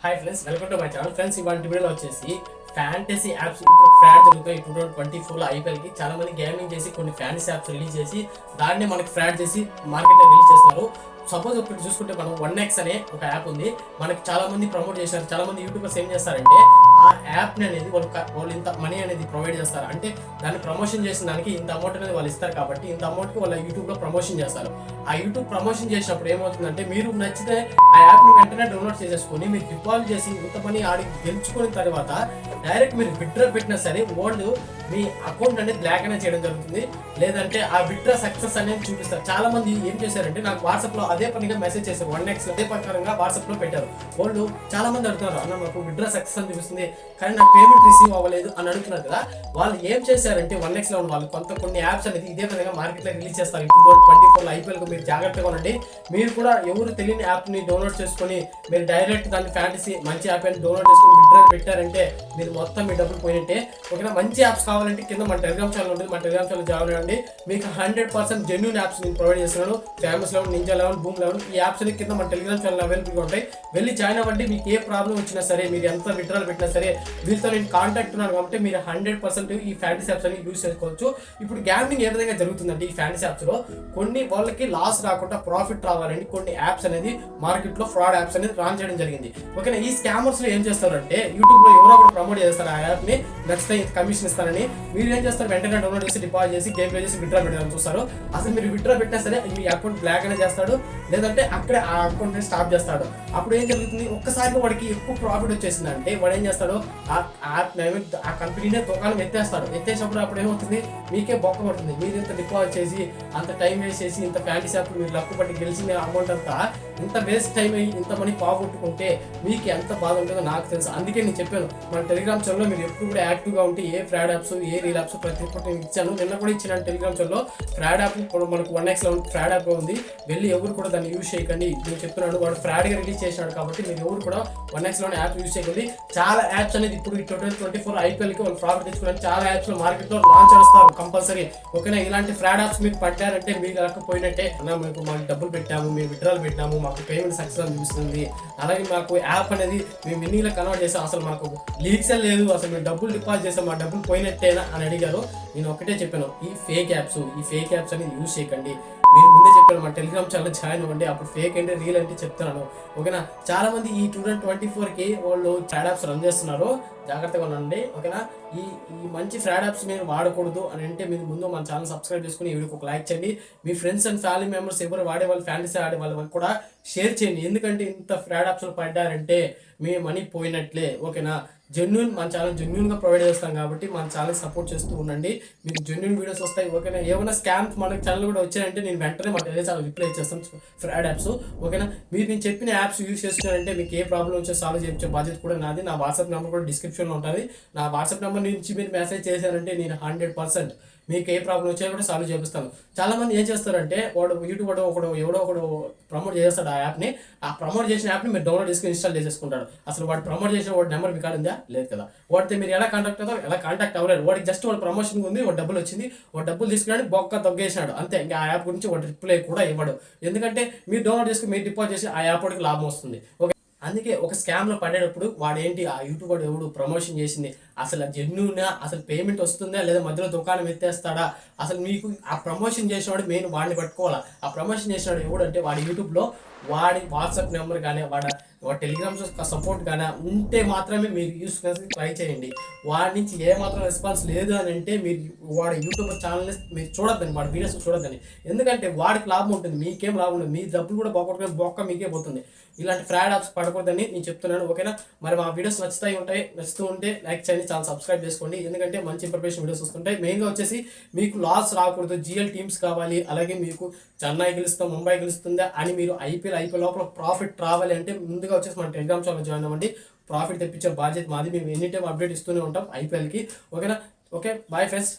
Hi friends welcome to my channel friends ఇవాళ వీడియోలో వచ్చేసి ఫ్యాంటసీ యాప్స్ ఫ్యాన్ ఫ్రాడ్ జరుగుతాయి టూ థౌసండ్ ట్వంటీ ఫోర్లో ఐపీఎల్కి చాలా మంది గేమింగ్ చేసి కొన్ని ఫ్యాన్సీ యాప్స్ రిలీజ్ చేసి దాన్ని మనకి ఫ్రాడ్ చేసి మార్కెట్లో రిలీజ్ చేస్తున్నారు. సపోజ్ ఇప్పుడు చూసుకుంటే మనం వన్ ఎక్స్ అనే ఒక యాప్ ఉంది. మనకి చాలా మంది ప్రమోట్ చేశారు. చాలా మంది యూట్యూబర్స్ ఏం చేస్తారంటే ఆ యాప్ని అనేది వాళ్ళు వాళ్ళు ఇంత మనీ అనేది ప్రొవైడ్ చేస్తారు. అంటే దాన్ని ప్రమోషన్ చేసిన దానికి ఇంత అమౌంట్ అనేది వాళ్ళు ఇస్తారు కాబట్టి ఇంత అమౌంట్కి వాళ్ళ యూట్యూబ్లో ప్రమోషన్ చేస్తారు. ఆ యూట్యూబ్ ప్రమోషన్ చేసినప్పుడు ఏమవుతుందంటే మీరు నచ్చితే ఆ యాప్ని వెంటనే డౌన్లోడ్ చేసేసుకొని మీరు డిపాజిట్ చేసి ఇంత మనీ ఆడి గెలుచుకున్న తర్వాత డైరెక్ట్ మీరు విత్డ్రా పెట్టినా సరే వాళ్ళు మీ అకౌంట్ అనేది బ్లాక్ అనేది చేయడం జరుగుతుంది. లేదంటే ఆ విత్డ్రా సక్సెస్ అనేది చూపిస్తారు. చాలా మంది ఏం చేశారంటే నాకు వాట్సాప్లో అదే పనిగా మెసేజ్ చేశారు. వన్ ఎక్స్ అదే ప్రకారంగా వాట్సాప్లో పెట్టారు. వాళ్ళు చాలా మంది అడుగుతున్నారు అన్న నాకు విత్డ్రా సక్సెస్ అని చూపిస్తుంది. కానీ నాకు పేమెంట్ రిసీవ్ అవ్వలేదు అని అడుగుతున్నారు కదా వాళ్ళు ఏం చేశారంటే వన్ ఎక్స్లో ఉన్న వాళ్ళు కొంత కొన్ని యాప్స్ అనేది ఇదే విధంగా మార్కెట్లో రిలీజ్ చేస్తారు. ఇప్పుడు ట్వంటీ ఫోర్ ఐపీఎల్ మీరు జాగ్రత్తగా ఉండండి. మీరు కూడా ఎవరు తెలియని యాప్ని డౌన్లోడ్ చేసుకొని మీరు డైరెక్ట్ దాన్ని ఫ్యాంటసీ మంచి యాప్ అని డౌన్లోడ్ చేసుకుని విత్డ్రా పెట్టారంటే మీరు మొత్తం మీ డబ్బులు పోయినట్టే. ఓకేనా మంచి యాప్స్ కావాలంటే కింద మన టెలిగ్రామ్ ఛానల్ ఉంటుంది. మన టెలిగ్రామ్ ఛానల్ జాయిన్ అవ్వండి. మీకు హండ్రెడ్ పర్సెంట్ జెన్యున్ యాప్స్ నేను ప్రొవైడ్ చేస్తున్నాను. Famous eleven ninja eleven boom eleven ఈ యాప్స్ అనేది కింద మన టెలిగ్రామ్ ఛానల్ అవైలబుల్గా ఉంటాయి. వెళ్ళి జాయిన్ అవ్వండి. మీకు ఏ ప్రాబ్లం వచ్చినా సరే మీరు ఎంత విడ్రాల్ పెట్టినా సరే వీళ్ళతో నేను కాంటాక్ట్ ఉన్నాను కాబట్టి మీరు హండ్రెడ్ పర్సెంట్ ఈ ఫ్యాంటీస్ యాప్స్ అని యూజ్ చేసుకోవచ్చు. ఇప్పుడు గ్యాంబ్లింగ్ ఏ విధంగా జరుగుతుందంటే ఈ ఫ్యాంటీస్ యాప్స్లో కొన్ని వాళ్ళకి లాస్ రాకుండా ప్రాఫిట్ రావాలని కొన్ని యాప్స్ అనేది మార్కెట్లో ఫ్రాడ్ యాప్స్ అనేది రాన్ చేయడం జరిగింది. ఓకేనా? ఈ స్కామర్స్లో ఏం చేస్తారంటే యూట్యూబ్లో ఎవరో ఒకరు ప్రమోట్ చేస్తారు ఆ యాప్ని నచ్చితే కమిషన్ ఇస్తారని మీరు ఏం చేస్తారు? వెంటనే డౌన్లోడ్ చేసి డిపాజిట్ చేసి గేమ్ ప్లే చేసి విత్డ్రా పెట్టాలని చూస్తారు. అసలు మీరు విత్డ్రా పెట్టినా సరే మీ అకౌంట్ బ్లాక్ అనే చేస్తాడు. లేదంటే అక్కడే ఆ అకౌంట్ని స్టాప్ చేస్తాడు. అప్పుడు ఏం జరుగుతుంది? ఒక్కసారిగా వాడికి ఎక్కువ ప్రాఫిట్ వచ్చేసింది అంటే వాడు ఏం చేస్తాడు? ఆ యాప్ ఆ కంపెనీనే దుకాణం ఎత్తేస్తాడు. ఎత్తేసినప్పుడు అప్పుడు ఏమవుతుంది? మీకే బొక్క పడుతుంది. మీరు ఇంత డిపాజిట్ చేసి అంత టైం వేస్ట్ చేసి ఇంత ఫ్యాంటసీ షాప్ మీరు లక్కు పట్టి గెలిచిన అమౌంట్ అంతా ఇంత వేస్ట్ టైం అయ్యి ఇంత మనీ పోగొట్టుకుంటే మీకు ఎంత బాధ ఉంటుందో నాకు తెలుసు. అందుకే నేను చెప్పాను. మన టెలిగ్రామ్ ఛానల్లో మీరు ఎప్పుడు కూడా యాక్టివ్గా ఉంటే ఏ ఫ్రాడ్ యాప్స్ ఏ రీల్ యాప్స్ ప్రతి ఒక్కటి నేను ఇచ్చాను. నిన్న కూడా ఇచ్చిన టెలిగ్రామ్ ఛానల్లో ఫ్రాడ్ యాప్ ఇప్పుడు మనకు వన్ ఎక్స్ ఫ్రాడ్ యాప్ ఉంది. వెళ్ళి ఎవరు కూడా దాన్ని యూజ్ చేయకండి. నేను చెప్తున్నాను వాడు ఫ్రాడ్గా రిలీజ్ చేసినాడు కాబట్టి మీరు ఎవరు కూడా one X eleven app use చేయకండి. చాలా యాప్స్ అనేది ఇప్పుడు ట్వంటీ ట్వంటీ ఫోర్ ఐపీఎల్కి వాళ్ళు ప్రాఫిట్ తెచ్చుకోవడానికి చాలా యాప్స్ మార్కెట్లో లాంచ్ చేస్తారు కంపల్సరీ ఓకేనా? ఇలాంటి ఫ్రాడ్ యాప్స్ మీకు పడ్డారంటే మీకు రాకపోయినట్టే అన్న మీకు మాకు డబ్బులు పెట్టాము మేము విత్డ్రాల్ పెట్టాము మాకు పేమెంట్ సక్సెస్ అని చూపిస్తుంది అలాగే మాకు యాప్ అనేది మేము మినీలో కన్వర్ట్ చేసాం అసలు మాకు లీక్స్ లేదు అసలు మేము డబ్బులు డిపాజిట్ చేసాం మా డబ్బులు పోయినట్టేనా అని అడిగారు. నేను ఒకటే చెప్పాను ఈ ఫేక్ యాప్స్ ఈ ఫేక్ యాప్స్ అనేది యూజ్ చేయకండి. మీరు ముందే చెప్పాను మా టెలిగ్రామ్ ఛానల్ జాయిన్ అవ్వండి అప్పుడు ఫేక్ అంటే రియల్ అంటే చెప్తున్నాను. ఓకేనా? చాలా మంది ఈ టూ థౌసండ్ ట్వంటీ ఫోర్కి వాళ్ళు ఫ్రాడ్ యాప్స్ రన్ చేస్తున్నారు. జాగ్రత్తగా ఉండండి ఓకేనా? ఈ ఈ మంచి ఫ్రాడ్ యాప్స్ మీరు వాడకూడదు అని అంటే మీరు ముందు మన ఛానల్ సబ్స్క్రైబ్ చేసుకుని వీడికి వీడియోకి ఒక లైక్ చేయండి. మీ ఫ్రెండ్స్ అండ్ ఫ్యామిలీ మెంబర్స్ ఎవరు వాడే వాళ్ళు ఫ్యామిలీస్ ఆడే వాళ్ళకి కూడా షేర్ చేయండి. ఎందుకంటే ఇంత ఫ్రాడ్ యాప్స్లో పడ్డారంటే మీ మనీ పోయినట్లే ఓకేనా? జెన్యున్ మన ఛానల్ జెన్యున్గా ప్రొవైడ్ చేస్తాం కాబట్టి మన ఛానల్ సపోర్ట్ చేస్తూ ఉండండి. మీకు జెన్యున్ వీడియోస్ వస్తాయి ఓకేనా? ఏమైనా స్కామ్స్ మన ఛానల్ కూడా వచ్చాయంటే నేను వెంటనే మా టెలిగ్రామ్ ఛానల్ రిప్లై చేస్తాను ఫ్రాడ్ యాప్స్ ఓకేనా? మీరు నేను చెప్పిన యాప్స్ యూజ్ చేస్తున్నారంటే మీకు ఏ ప్రాబ్లం వచ్చే సాల్వ్ చేయించే బాధ్యత కూడా నాది. నా వాట్సాప్ నెంబర్ కూడా డిస్క్రిప్షన్లో ఉంటుంది. నా వాట్సాప్ నెంబర్ నుంచి మీరు మెసేజ్ చేశారంటే నేను హండ్రెడ్ పర్సెంట్ మీకు ఏ ప్రాబ్లం వచ్చినా కూడా సాల్వ్ చేపిస్తాను. చాలా మంది ఏం చేస్తారంటే వాడు యూట్యూబ్ వాడు ఒకడు ఎవడో ఒకడు ప్రమోట్ చేస్తాడు ఆ యాప్ని ఆ ప్రమోట్ చేసిన యాప్ని మీరు డౌన్లోడ్ చేసుకుని ఇన్స్టాల్ చేసేసుకుంటాడు. అసలు వాడు ప్రమోట్ చేసిన వాడి నెంబర్ మీకు ఉందా? లేదు కదా. వాడితే మీరు ఎలా కాంటాక్ట్ అవుతారు ఎలా కాంటాక్ట్ అవ్వలేదు వాడికి జస్ట్ వాడు ప్రమోషన్ ఉంది వాడు డబ్బులు వచ్చింది వాడు డబ్బులు తీసుకున్నాడు బొక్క తగ్గేసినాడు అంతే ఇంకా ఆ యాప్ గురించి వాడు రిప్లై కూడా ఇవ్వడు. ఎందుకంటే మీరు డౌన్లోడ్ చేసుకుని మీరు డిపాజిట్ చేసి ఆ యాప్ వాడికి లాభం వస్తుంది. ఓకే. అందుకే ఒక స్కామ్లో పడేటప్పుడు వాడేంటి ఆ యూట్యూబ్ వాడు ఎవడు ప్రమోషన్ చేసింది? అసలు జెన్యునా అసలు పేమెంట్ వస్తుందా? లేదా మధ్యలో దుకాణం ఎత్తేస్తాడా? అసలు మీకు ఆ ప్రమోషన్ చేసినవాడు మెయిన్ వాడిని పట్టుకోవాలా? ఆ ప్రమోషన్ చేసినవాడు ఎవడు అంటే వాడి యూట్యూబ్లో వాడి వాట్సాప్ నెంబర్ కానీ వాడి వాడి టెలిగ్రామ్ సపోర్ట్ కానీ ఉంటే మాత్రమే మీరు యూస్ ట్రై చేయండి. వాడి నుంచి ఏ మాత్రం రెస్పాన్స్ లేదు అని అంటే మీరు వాడి యూట్యూబ్ ఛానల్ని మీరు చూడద్దండి వాడి వీడియోస్ చూడద్దండి. ఎందుకంటే వాడికి లాభం ఉంటుంది మీకేం లాభం ఉంటుంది మీ డబ్బులు కూడా పోగొట్టుకుని బొక్క మీకే పోతుంది. ఇలాంటి ఫ్రాడ్ యాప్స్ పడకూడదని నేను చెప్తున్నాను ఓకేనా? మరి మా వీడియోస్ నచ్చుతాయి ఉంటాయి నచ్చుతూ ఉంటే లైక్ చేయండి చాలా సబ్స్క్రైబ్ చేసుకోండి. ఎందుకంటే మంచి ఇన్ఫర్మేషన్ వీడియోస్ వస్తుంటాయి. మెయిన్గా వచ్చేసి మీకు లాస్ రాకూడదు జిఎల్ టీమ్స్ కావాలి అలాగే మీకు చెన్నై గెలుస్తాం ముంబై గెలుస్తుందా అని మీరు ఐపీఎల్ ఐపీఎల్ లోపల ప్రాఫిట్ రావాలి అంటే ముందుగా వచ్చేసి మన టెలిగ్రామ్ ఛానల్ జాయిన్ అవ్వండి. ప్రాఫిట్ తెప్పించే బాధ్యత మాది. మేము ఎనీ టైం అప్డేట్ ఇస్తూనే ఉంటాం. ఐపీఎల్కి. ఓకేనా? Okay bye friends